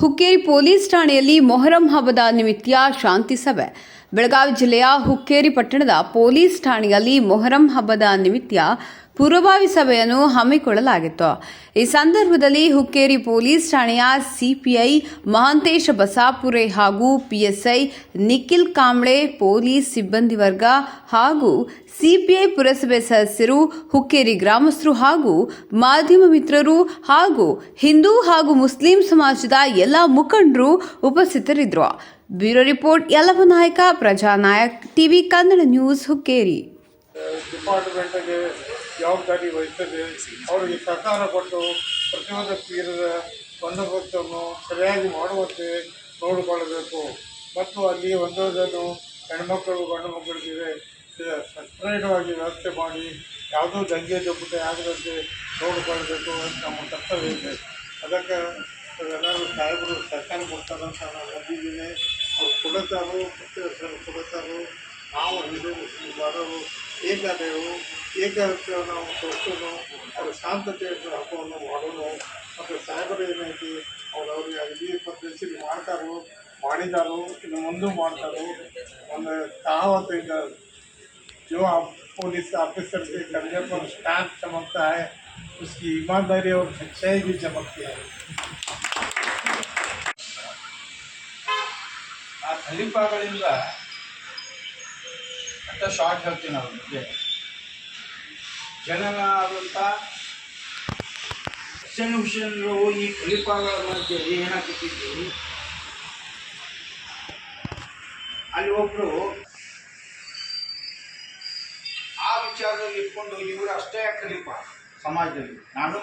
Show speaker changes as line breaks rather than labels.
Hukkeri police ಠಾಣೆಯಲ್ಲಿ ಮೊಹರಂ ಹಬ್ಬದ ನಿಮಿತ್ತ ಶಾಂತಿ ಸಭೆ. ಬೆಳಗಾವಿ ಜಿಲ್ಲೆಯ ಹುಕ್ಕೇರಿ ಪಟ್ಟಣದ ಪೊಲೀಸ್ ಠಾಣೆಯಲ್ಲಿ ಮೊಹರಂ ಹಬ್ಬದ ನಿಮಿತ್ತ ಪೂರ್ವಭಾವಿ ಸಭೆಯನ್ನು ಹಮ್ಮಿಕೊಳ್ಳಲಾಗಿತ್ತು. ಈ ಸಂದರ್ಭದಲ್ಲಿ ಹುಕ್ಕೇರಿ ಪೊಲೀಸ್ ಠಾಣೆಯ ಸಿಪಿಐ ಮಹಾಂತೇಶ ಬಸಾಪುರೆ ಹಾಗೂ ಪಿಎಸ್ಐ ನಿಖಿಲ್ ಕಾಂಬ್ಳೆ, ಪೊಲೀಸ್ ಸಿಬ್ಬಂದಿ ವರ್ಗ ಹಾಗೂ ಸಿಪಿಐ ಪುರಸಭೆ ಸದಸ್ಯರು, ಹುಕ್ಕೇರಿ ಗ್ರಾಮಸ್ಥರು ಹಾಗೂ ಮಾಧ್ಯಮ ಮಿತ್ರರು ಹಾಗೂ ಹಿಂದೂ ಹಾಗೂ ಮುಸ್ಲಿಂ ಸಮಾಜದ ಎಲ್ಲ ಮುಖಂಡರು ಉಪಸ್ಥಿತರಿದ್ದರು. Bureau report Yallava Nayaka Prajanayak TV Kannada news Hukkeri.
ಡಿಪಾರ್ಟ್ಮೆಂಟ್ಗೆ ಜವಾಬ್ದಾರಿ ವಹಿಸ್ತದೆ ಅವರಿಗೆ ಸರ್ಕಾರ ಕೊಟ್ಟು ಪ್ರತಿಯೊಂದು ತೀರದ ಬಂದೋಬಸ್ತನ್ನು ಸರಿಯಾಗಿ ಮಾಡುವಂತೆ ನೋಡಿಕೊಳ್ಳಬೇಕು. ಮತ್ತು ಅಲ್ಲಿ ಒಂದೊಂದನ್ನು ಹೆಣ್ಮಕ್ಕಳು ಗಂಡು ಮಕ್ಕಳಿಗೆ ಸಪ್ರೇಟವಾಗಿ ವ್ಯವಸ್ಥೆ ಮಾಡಿ ಯಾವುದೋ ದಂಗೆ ಜಬ್ಬುಟೆ ಆಗದಂತೆ ನೋಡಿಕೊಳ್ಳಬೇಕು ಅಂತ ನಮ್ಮ ಕರ್ತವ್ಯ ಇದೆ. ಅದಕ್ಕೆ ಎಲ್ಲರೂ ಸಾಹೇಬರು ಸರ್ಕಾರ ಕೊಡ್ತಾರಂತ ನಾನು ನಂಬಿದ್ದೀನಿ ಅವ್ರು ಕೊಡುತ್ತಾರೋ ಮತ್ತು ಕೊಡುತ್ತಾರೋ ನಾವು ಹಿಂದೂ ಮುಸ್ಲಿಂ ಬಾರರು ಏಕತೆಯು ಏಕತೆಯನ್ನು ನಾವು ತೋರಿಸೋನು ಅವ್ರ ಶಾಂತತೆಯ ಹಬ್ಬವನ್ನು ಮಾಡೋನು ಮತ್ತು ಸಾಹೇಬರು ಏನೈತಿ ಅವ್ರು ಅವ್ರಿಗೆ ಅಗದಿ ಪದ್ಧತಿ ಮಾಡ್ತಾರೋ ಮಾಡಿದಾರೋ ಇನ್ನು ಮುಂದೆ ಮಾಡ್ತಾರೋ ಒಂದು कहावत है इधर जो आप पुलिस ऑफिसर के कंधे पर स्टैंप चमकता है उसकी ईमानदारी और सच्चाई भी चमकती है
ಆ ಖಲೀಫಾಗಳಿಂದ ಅಂತ ಶಾರ್ಟ್ ಹೇಳ್ತೀನಿ ಅವ್ರ ಬಗ್ಗೆ ಜನನ ಆದಂಥ ಹುಸೇನ್ರು ಈ ಖಲೀಫಾಗಳ ಮಧ್ಯೆ ಏನಾಗ್ತಿದ್ದೀವಿ ಅಲ್ಲಿ ಒಬ್ರು ಆ ವಿಚಾರದಲ್ಲಿ ಇಟ್ಕೊಂಡು ಇವರು ಅಷ್ಟೇ ಕಲಿಪ ಸಮಾಜದಲ್ಲಿ. ನಾನು